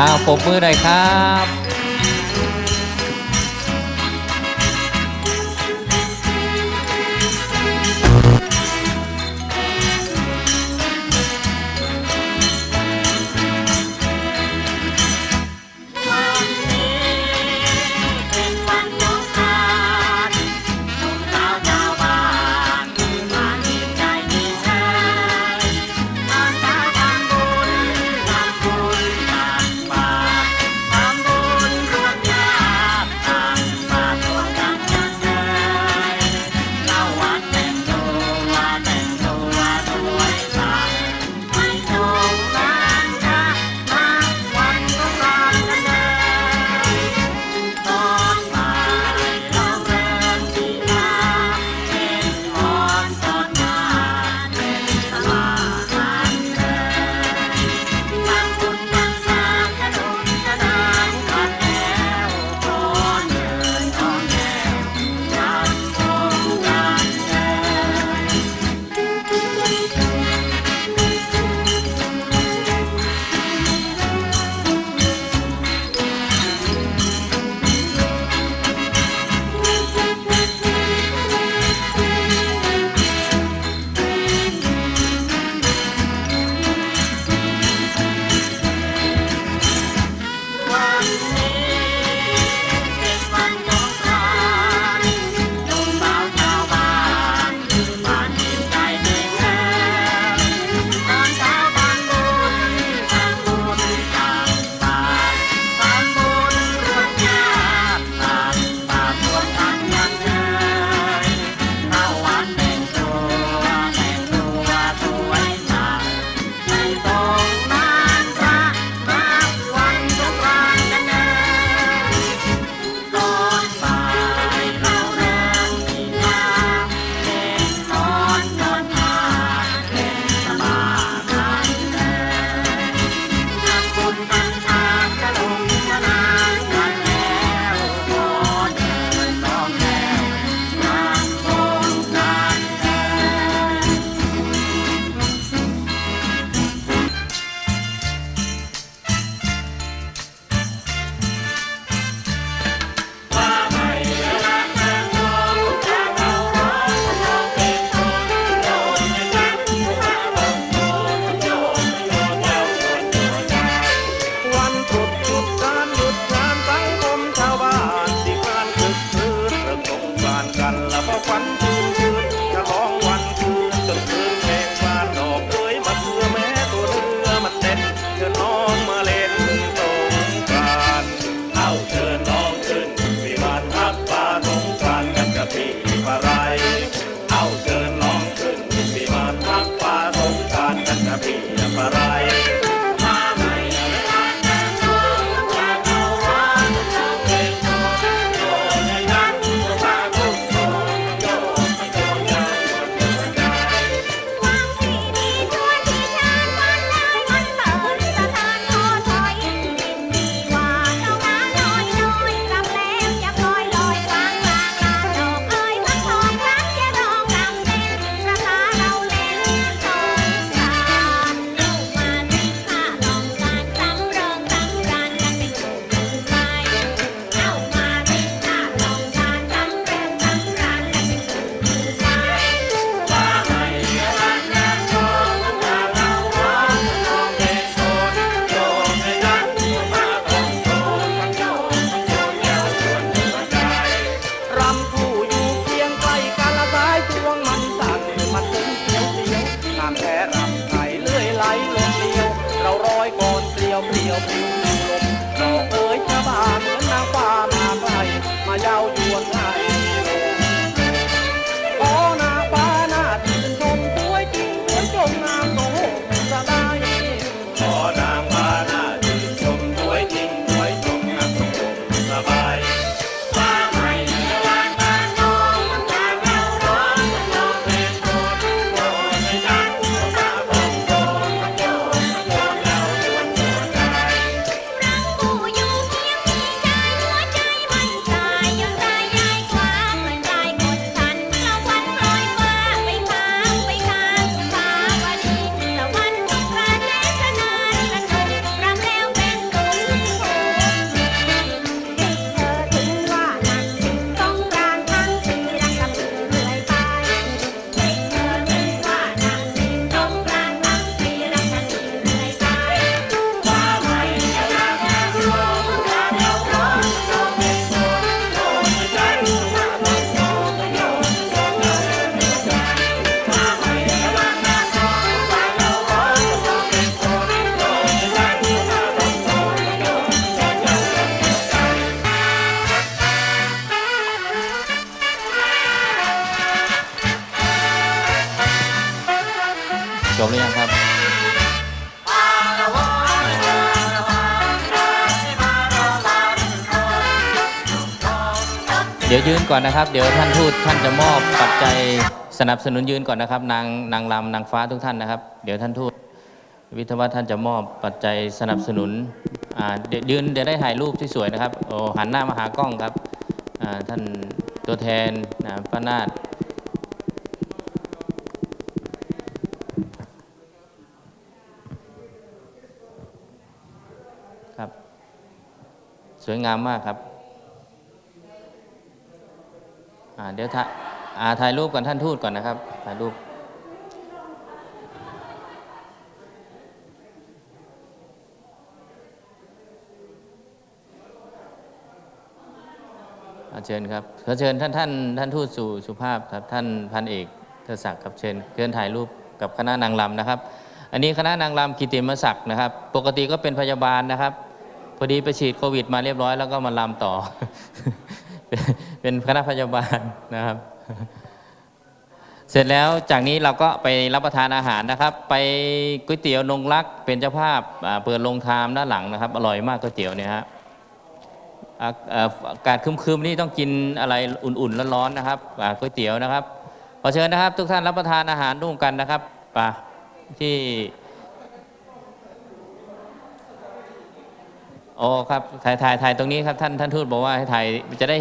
อ้าวปมมือหน่อยครับ Thank you. เดี๋ยวยืนก่อนนะครับ เดี๋ยวท่านทูตท่านจะมอบปัจจัยสนับสนุนยืนก่อนนะครับ นางนางรำนางฟ้าทุกท่านนะครับ เดี๋ยวท่านทูตวิทยาวัฒน์ท่านจะมอบปัจจัยสนับสนุนอ่าเดี๋ยวยืนเดี๋ยวได้ถ่ายรูปที่สวยนะครับโอ้หันหน้ามาหากล้องครับอ่าท่านตัวแทนนะป้านาฏครับ สวยงามมากครับ อ่า เดี๋ยวถ่ายอ่าถ่ายรูปก่อนท่านทูตก่อนนะครับ ถ่ายรูปอาเชิญครับขอเชิญท่านท่านท่านทูตสู่สุภาพครับท่านพันเอกเทศักดิ์ครับเชิญเชิญถ่ายรูปกับคณะนางรำนะครับ อันนี้คณะนางรำกิติมศักดิ์นะครับ ปกติก็เป็นพยาบาลนะครับ พอดีไปฉีดโควิด มาเรียบร้อยแล้วก็มาลำต่อ เป็นคณะพยาบาลนะครับ เสร็จแล้วจากนี้เราก็ไปรับประทานอาหารนะครับ ไปก๋วยเตี๋ยวนงรักเป็นเจ้าภาพเปิดโรงทามด้านหลังนะครับ อร่อยมากก๋วยเตี๋ยวเนี่ยฮะอากาศครึมๆนี่ต้องกินอะไรอุ่นๆร้อนๆนะครับก๋วยเตี๋ยวนะครับขอเชิญนะครับ ทุกท่านรับประทานอาหารร่วมกันนะครับไปที่โอ้ครับถ่ายถ่ายถ่ายตรงนี้ครับท่านท่านทูตบอกว่าให้ถ่ายจะได้